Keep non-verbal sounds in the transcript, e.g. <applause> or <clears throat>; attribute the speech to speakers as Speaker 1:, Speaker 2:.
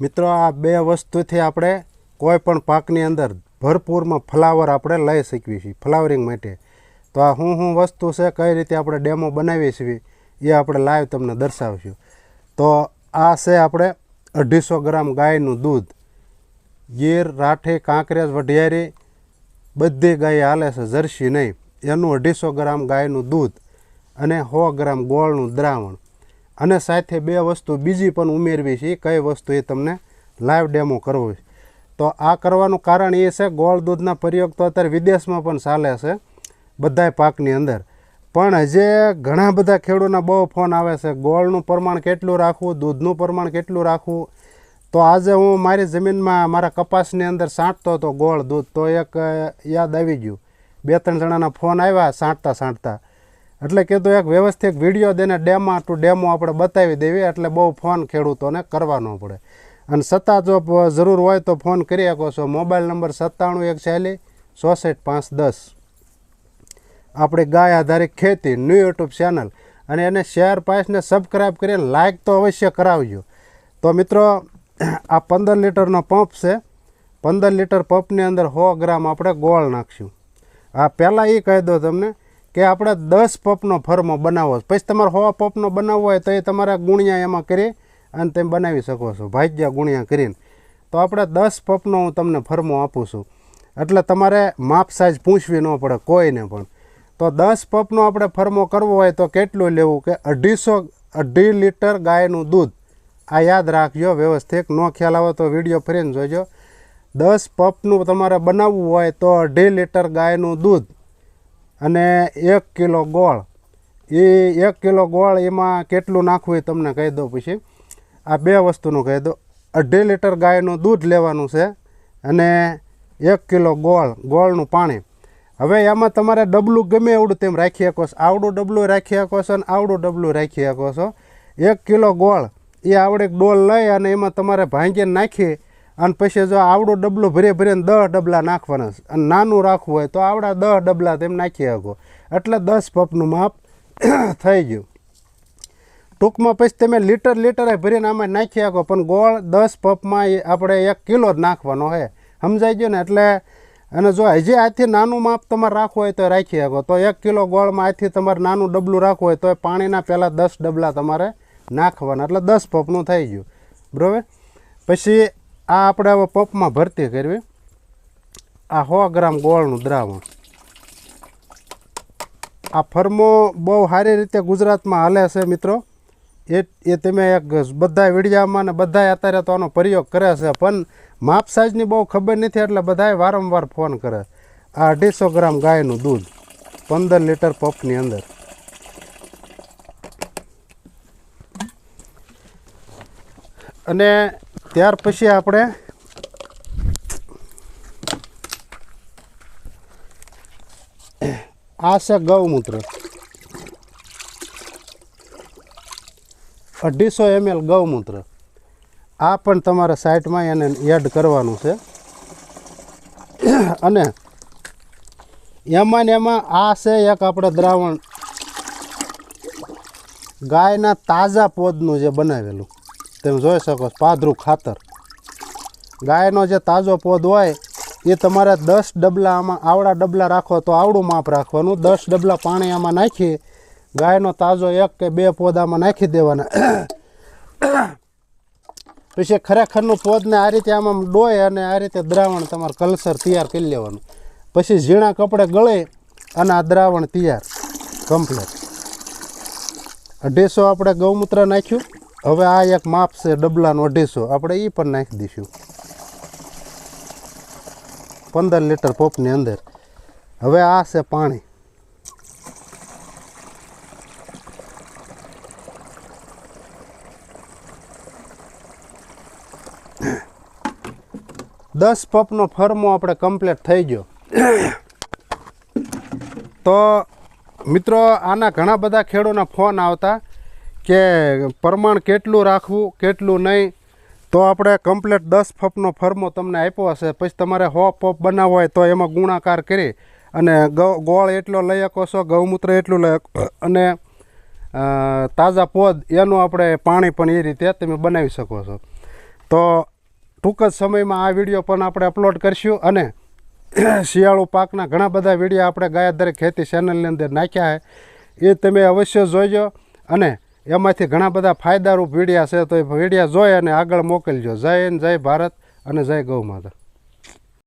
Speaker 1: મિત્રો, આ બે વસ્તુથી આપણે કોઈ પણ પાકની અંદર ભરપૂરમાં ફ્લાવર આપણે લઈ શકીએ છીએ, ફ્લાવરિંગ માટે. તો આ શું શું વસ્તુ છે, કઈ રીતે આપણે ડેમો બનાવી છીએ, એ આપણે લાઈવ તમને દર્શાવીશું. તો આ છે આપણે અઢીસો ગ્રામ ગાયનું દૂધ. ગીર, રાઠી, કાંકરેજ, વઢિયારી, બધી ગાય હાલે છે, જર્સી નહીં. એનું અઢીસો ગ્રામ ગાયનું દૂધ અને સો ગ્રામ ગોળનું દ્રાવણ. અને સાથે બે વસ્તુ બીજી પણ ઉમેરવી છે. કઈ વસ્તુ એ તમને લાઈવ ડેમો કરવો છે. તો આ કરવાનું કારણ એ છે, ગોળ દૂધના પ્રયોગ તો અત્યારે વિદેશમાં પણ ચાલે છે, બધાય પાકની અંદર. પણ હજે ઘણા બધા ખેડૂતના બહુ ફોન આવે છે, ગોળનું પ્રમાણ કેટલું રાખવું, દૂધનું પ્રમાણ કેટલું રાખવું? તો આજે હું મારી જમીનમાં, મારા કપાસની અંદર સાંટતો હતો ગોળ દૂધ. તો એક યાદ આવી ગયું. બે ત્રણ જણાના ફોન આવ્યા, સાંટતા સાંટતા. એટલે કીધું એક વ્યવસ્થિત વીડિયો દઈને ડેમા ટુ ડેમો આપણે બતાવી દેવી, એટલે બહુ ફોન ખેડૂતોને કરવાનો પડે. અને છતાં જો જરૂર હોય તો ફોન કરી શકો છો. મોબાઈલ નંબર સત્તાણું એક છેલી ચોસઠ પાંચ દસ. આપણી ગાય આધારિત ખેતી ન્યૂ યુટ્યુબ ચેનલ અને એને શેર પાસને સબસ્ક્રાઈબ કરીને લાઇક તો અવશ્ય કરાવજો. તો મિત્રો, આ પંદર લીટરનો પંપ છે. પંદર લીટર પંપની અંદર સો ગ્રામ આપણે ગોળ નાખશું. આ પહેલાં એ કહી દો તમને કે આપણે દસ પપનો ફરમો બનાવો પછી તમારે હોવા પપનો બનાવવો હોય તો એ તમારે ગુણિયા એમાં કરી અને તમે બનાવી શકો છો. ભાગ્યા ગુણિયા કરીને. તો આપણે દસ પપનો હું તમને ફરમો આપું છું. એટલે તમારે માપ સાઈઝ પૂછવી ન પડે કોઈને પણ. તો દસ પપનો આપણે ફરમો કરવો હોય તો કેટલું લેવું? કે અઢીસો, અઢી લીટર ગાયનું દૂધ. આ યાદ રાખજો, વ્યવસ્થિત. ન ખ્યાલ આવે તો વીડિયો ફરીને જોજો. દસ પપનું તમારે બનાવવું હોય તો અઢી લીટર ગાયનું દૂધ. અને એક કિલો ગોળ. એ એક કિલો ગોળ એમાં કેટલું નાખવું એ તમને કહી દઉં પછી. આ બે વસ્તુનું કહી દો અઢી લીટર ગાયનું દૂધ લેવાનું છે અને એક કિલો ગોળ, ગોળનું પાણી. હવે એમાં તમારે ડબલું ગમે એવડું તેમ રાખી શકો છો. આવડું ડબલું રાખી શકો છો અને આવડું ડબલું રાખી શકો છો. એક કિલો ગોળ એ આવડે ડોલ લઈ અને એમાં તમારે ભાંગીને નાખી અને પછી જો આવડું ડબલું ભરે ભરીને દસ ડબલા નાખવાના અને નાનું રાખવું હોય તો આવડા દસ ડબલા તેમ નાખી શકો. એટલે દસ પપનું માપ <clears throat> થઈ ગયું. ટૂંકમાં પછી તમે લીટર લીટરે ભરીને આમાં નાખી શકો, પણ ગોળ દસ પપમાં આપણે એક કિલો જ નાખવાનો હે. સમજાઈ ગયું ને? એટલે અને જો હજી આથી નાનું માપ તમારે રાખવું હોય તો રાખી શકો. તો એક કિલો ગોળમાં આથી તમારે નાનું ડબલું રાખવું હોય તો પાણીના પહેલાં દસ ડબલા તમારે નાખવાના. એટલે દસ પપનું થઈ ગયું. બરાબર? પછી આ આપણે હવે પપમાં ભરતી કરવી. આ સો ગ્રામ ગોળનું દ્રાવણ. આ ફર્મો બહુ સારી રીતે ગુજરાતમાં હાલે છે મિત્રો. એ એ તમે એક બધા વિડીયામાં ને બધાય અત્યારે તો આનો પ્રયોગ કરે છે, પણ માપ સાઈઝની બહુ ખબર નથી એટલે બધાએ વારંવાર ફોન કરે. આ અઢીસો ગ્રામ ગાયનું દૂધ, પંદર લીટર પપની અંદર. અને ત્યાર પછી આપણે આ છે ગૌમૂત્ર. અઢીસો એમએલ ગૌમૂત્ર. આ પણ તમારે સાઈટમાં એને એડ કરવાનું છે. અને એમાં ને એમાં આ છે એક આપણે દ્રાવણ ગાયના તાજા પોદનું જે બનાવેલું. તમે જોઈ શકો પાદરું ખાતર. ગાયનો જે તાજો પોદ હોય, એ તમારે દસ ડબલા આમાં, આવડા ડબલા રાખો તો આવડું માપ રાખવાનું. દસ ડબલા પાણી આમાં નાખી, ગાયનો તાજો એક કે બે પોદામાં નાખી દેવાના. પછી ખરેખરનું પોદને આ રીતે આમાં ડોય અને આ રીતે દ્રાવણ તમારે કલ્સર તૈયાર કરી લેવાનું. પછી ઝીણા કપડે ગળે અને આ દ્રાવણ તૈયાર કમ્પ્લીટ અઢીસો આપણે ગૌમૂત્ર નાખ્યું. હવે આ એક માપ છે ડબલાનું અઢીસો. આપણે એ પણ નાખી દઈશું. પંદર લીટર પોપની અંદર. હવે આ છે પાણી. દસ પપનો ફર્મો આપણે કમ્પ્લીટ થઈ ગયો. તો મિત્રો, આના ઘણા બધા ખેડૂતોના ફોન આવતા. કે પ્રમાણ કેટલું રાખવું, કેટલું નહીં, તો આપણે કમ્પ્લીટ દસ ફપનો ફર્મો તમને આપ્યો હશે. પછી તમારે હોપ પપ બનાવવો હોય તો એમાં ગુણાકાર કરી અને ગોળ એટલો લઈ શકો છો, ગૌમૂત્ર એટલું લઈ અને તાજા પોદ એનું આપણે પાણી પણ એ રીતે તમે બનાવી શકો છો. તો ટૂંક જ સમયમાં આ વીડિયો પણ આપણે અપલોડ કરીશું અને <coughs> શિયાળુ પાકના ઘણા બધા વીડિયો આપણે ગાયદરે ખેતી ચેનલની અંદર નાખ્યા છે. એ તમે અવશ્ય જોઈજો અને એમાંથી ઘણા બધા ફાયદારૂપ વિડીયા છે, તો એ વિડીયા જોઈ અને આગળ મોકલજો. જય જય ભારત અને જય ગૌ માતા.